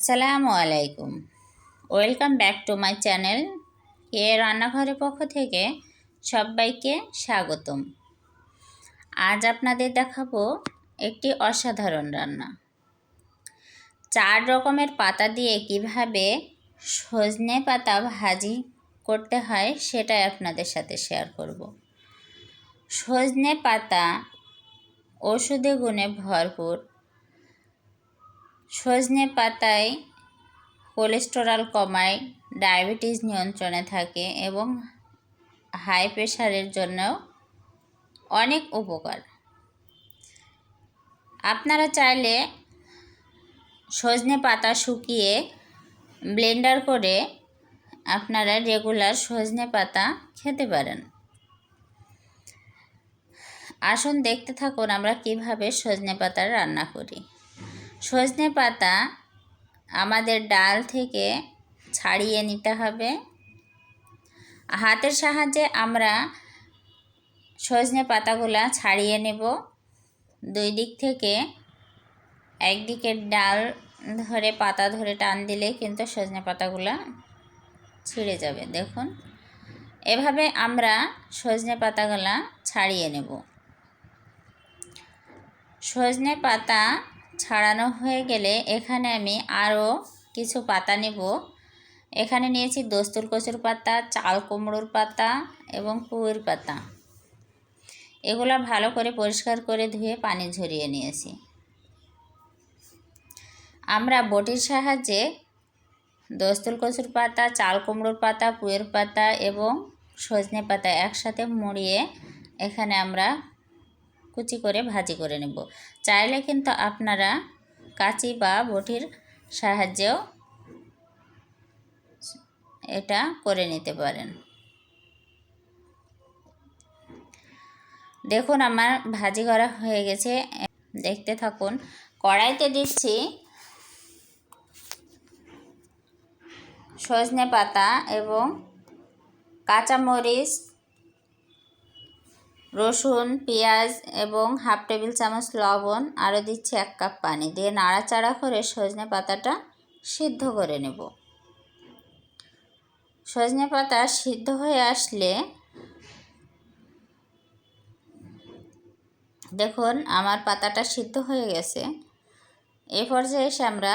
আসসালামু আলাইকুম। Welcome back to my channel. এ রান্নাঘরের পক্ষ থেকে সবাইকে স্বাগতম। আজ আপনাদের দেখাবো একটি অসাধারণ রান্না। চার রকমের পাতা দিয়ে কীভাবে সজনে পাতা ভাজি করতে হয় সেটাই আপনাদের সাথে শেয়ার করব। সজনে পাতা ওষুধে গুণে ভরপুর সজনে পাতায় কোলেস্টেরল কমায় ডায়াবেটিস নিয়ন্ত্রণে থাকে এবং হাই প্রেশারের জন্যও অনেক উপকার। আপনারা চাইলে সজনে পাতা শুকিয়ে ব্লেন্ডার করে আপনারা রেগুলার সজনে পাতা খেতে পারেন। আসুন দেখতে থাকুন আমরা কীভাবে সজনে পাতার রান্না করি। সজনে পাতা আমাদের ডাল থেকে ছাড়িয়ে নিতে হবে। হাতের সাহায্যে আমরা সজনে পাতাগুলা ছাড়িয়ে নেব। দুই দিক থেকে একদিকের ডাল ধরে পাতা ধরে টান দিলে কিন্তু সজনে পাতাগুলা ছিঁড়ে যাবে। দেখুন, এভাবে আমরা সজনে পাতাগুলা ছাড়িয়ে নেব। সজনে পাতা ছাড়ানো হয়ে গেলে এখানে আমি আরও কিছু পাতা নেব। এখানে নিয়েছি দস্তুর কচুর পাতা, চাল কুমড়োর পাতা এবং পুয়ের পাতা। এগুলো ভালো করে পরিষ্কার করে ধুয়ে পানি ঝরিয়ে নিয়েছি। আমরা বটির সাহায্যে দস্তুল কচুর পাতা, চাল কুমড়োর পাতা পুয়ের পাতা এবং সজনে পাতা একসাথে মুড়িয়ে এখানে আমরা কুচি করে ভাজি করে নেব। চাইলে কিন্তু আপনারা কাঁচি বা বটির সাহায্যেও এটা করে নিতে পারেন। দেখুন, আমার ভাজি করা হয়ে গেছে। দেখতে থাকুন, কড়াইতে দিচ্ছি সজনে পাতা এবং কাঁচামরিচ রসুন, পেঁয়াজ এবং হাফ টেবিল চামচ লবণ, আরও দিচ্ছি এক কাপ পানি। দিয়ে নাড়াচাড়া করে সজনে পাতাটা সিদ্ধ করে নেব। সজনে পাতা সিদ্ধ হয়ে আসলে দেখুন, আমার পাতাটা সিদ্ধ হয়ে গেছে। এ পর্যায়ে এসে আমরা,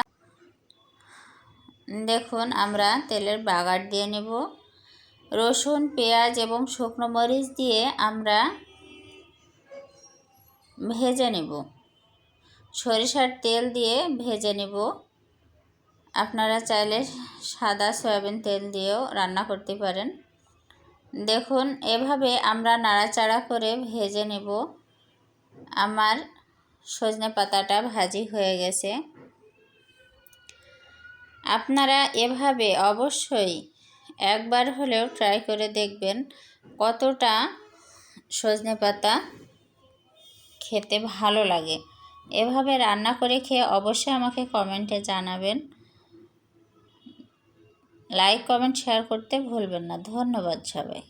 দেখুন, আমরা তেলের বাগার দিয়ে নেব। রসুন, পেঁয়াজ এবং শুকনো মরিচ দিয়ে আমরা ভেজে নেব। সরিষার তেল দিয়ে ভেজে নেব। আপনারা চাইলে সাদা সয়াবিন তেল দিয়েও রান্না করতে পারেন। দেখুন, এভাবে আমরা নাড়াচাড়া করে ভেজে নেব। আমার সজনে পাতাটা ভাজি হয়ে গেছে। আপনারা এভাবে অবশ্যই একবার হলেও ট্রাই করে দেখবেন কতটা সজনে পাতা খেতে ভালো লাগে। এভাবে রান্না করে খেয়ে অবশ্যই আমাকে কমেন্টে জানাবেন। লাইক কমেন্ট শেয়ার করতে ভুলবেন না। ধন্যবাদ সবাই